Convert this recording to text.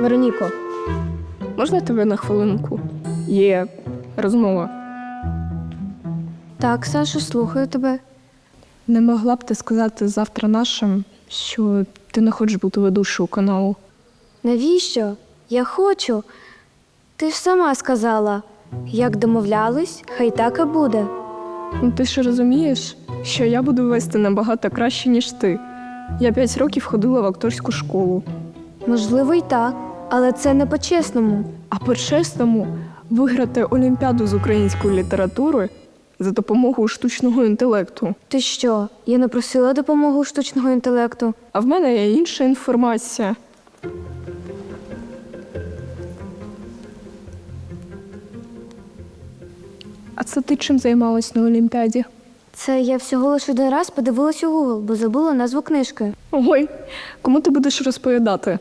Вероніко, можна тебе на хвилинку? Є розмова. Так, Саша, слухаю тебе. Не могла б ти сказати завтра нашим, що ти не хочеш бути ведучою каналу. Навіщо? Я хочу. Ти ж сама сказала. Як домовлялись, хай так і буде. Ну ти ж розумієш, що я буду вести набагато краще, ніж ти. Я п'ять років ходила в акторську школу, Можливо, й так, але це не по-чесному. а по-чесному виграти олімпіаду з української літератури за допомогою штучного інтелекту. Ти що? Я не просила допомогу штучного інтелекту. А в мене є інша інформація. А це ти чим займалась на Олімпіаді? Це я всього лише один раз подивилась у Google, бо забула назву книжки. Ой, кому ти будеш розповідати?